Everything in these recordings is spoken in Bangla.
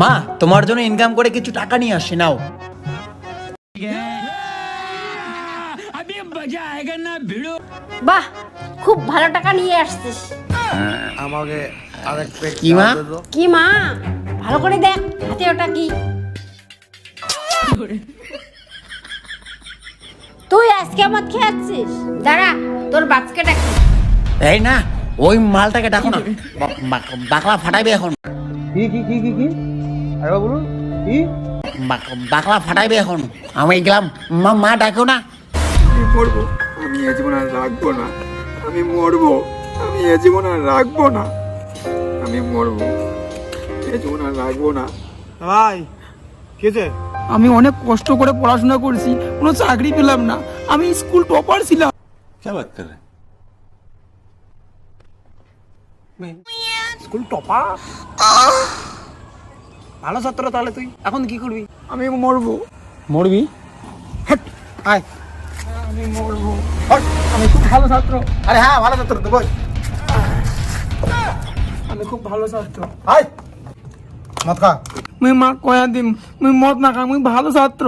মা তোমার জন্য ইনকাম করে কিছু টাকা নিয়ে আসি নাও। বাহ খুব ভালো টাকা নিয়ে আসছিস। আমাকে আরেক প্লেট কি মা? কি মা? ভালো করে দেখ হাতে ওটা কি? তুই আজকে মদ খেয়ে আসছিস দাঁড়া তোর বাপকে ডাকি। এই না ওই মালটাকে ডাকো না। বাকলা ফাটাইবে এখন। কি কি কি কি কি? আরে বলুন কি? বাকলা ফাটাইবে এখন। আমি গেলাম মা মা ডাকো না। আমি মরবো আমি এ জীবন আর রাখব না। আমি মরবো আমি এ জীবন আর রাখব না। আমি মরবো এ জীবন আর রাখব না। ভাই কেছে আমি অনেক কষ্ট করে পড়াশোনা করেছি কোনো চাকরি পেলাম না। আমি স্কুল টপার ছিলাম। স্কুল টপা ভালো ছাত্র তাহলে তুই? এখন কি করবি? আমি মরবো। মরবি? হ্যাট, আয়। আমি মরবো। আমি খুব ভালো ছাত্র। আরে হ্যাঁ ভালো ছাত্র তো বল। আমি খুব ভালো ছাত্র। আয়। মত খা। মুই মা কয়া দিম মুই মদ না খা মুই ভালো ছাত্র।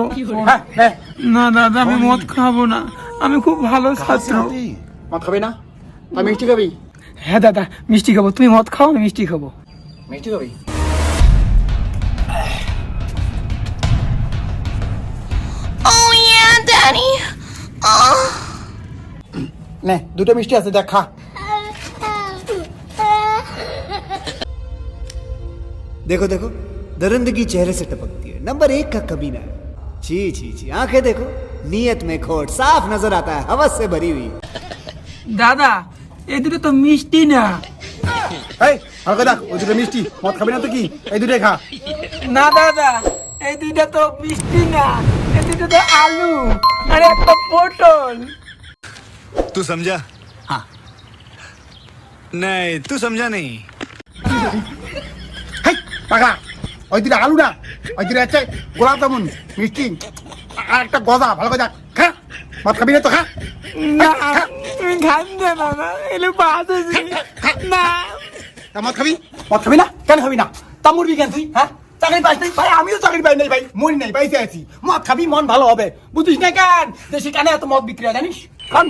হ্যাঁ নে। না দাদা আমি মদ খাব না। আমি খুব ভালো ছাত্র। মত খাবি না? আমি মিষ্টি খাবি? হ্যাঁ দাদা মিষ্টি খাব। তুমি মদ খাও আমি মিষ্টি খাব। মিষ্টি খাবি? নে দুটো মিষ্টি আছে দেখ খা देखो देखो दरिंदगी चेहरे से टपकती है नंबर एक का कमीना है छी छी छी आंखें देखो नीयत में खोट साफ नजर आता है हवस से भरी हुई দাদা এই দুটো তো মিষ্টি না এই আমাকে দেখ ওই দুটো মিষ্টি মদ খাবি না তো কি এই দুটোই খা না দাদা এই দুইটা তো মিষ্টি না এই দুটো তো আলু আর একটা পটল तू समझा हाँ नहीं तू समझा नहीं হেই পাগলা ওই দুটো আলু না ওই দুটো হচ্ছে গোলাপ জামুন মিষ্টি আর একটা গজা ভালো করে দেখ খা মদ খাবি না তো খা না তুমি খান দে না না এলে বাদ না তা মদ খাবি মদ খাবি না কেন খাবি না তা মরবি কেন তুই হ্যাঁ চাকরি নাই? ভাই আমিও চাকরি পাই নাই ভাই। মরি নাই পাইছে আছি। মদ খাবি মন ভালো হবে। বুঝিস না কেন? দেশে কেন এত মদ বিক্রি হয় জানিস? কারণ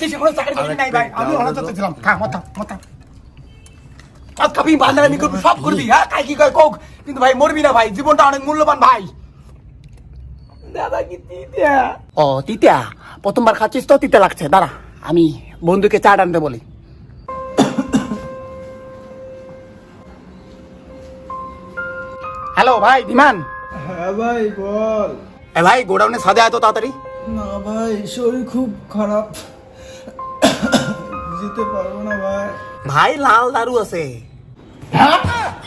দেশে কোনো চাকরি বাকরি নাই ভাই। আমি অনাথ ছিলাম খা মদ খা মদ খাবি করবি সব করবি। হ্যাঁ কাই কি কয় কোক। কিন্তু ভাই মরবি না ভাই। জীবনটা অনেক মূল্যবান ভাই। দাদা কি দিদা ও তিতা? প্রথমবার খাচ্ছিস তো তিতা লাগছে। দাঁড়া আমি বন্ধুকে চা আনতে বলি। হ্যালো ভাই বিমান হ্যাঁ ভাই বল এ ভাই গোডাউনে সাজা এত তাড়াতাড়ি না ভাই শরীর খুব খারাপ যেতে পারবো না ভাই ভাই লাল দারু আছে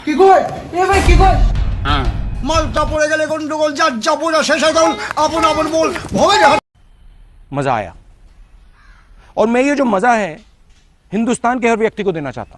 কি কই এ ভাই কি কই হ্যাঁ মালটা পড়ে গেলে গন্ডগোল যার যাবো না শেষ হয়ে গেল আপন আপন বল ভবে যা मज़ा आया और मैं ये जो मज़ा है हिंदुस्तान के हर व्यक्ति को देना चाहता हूँ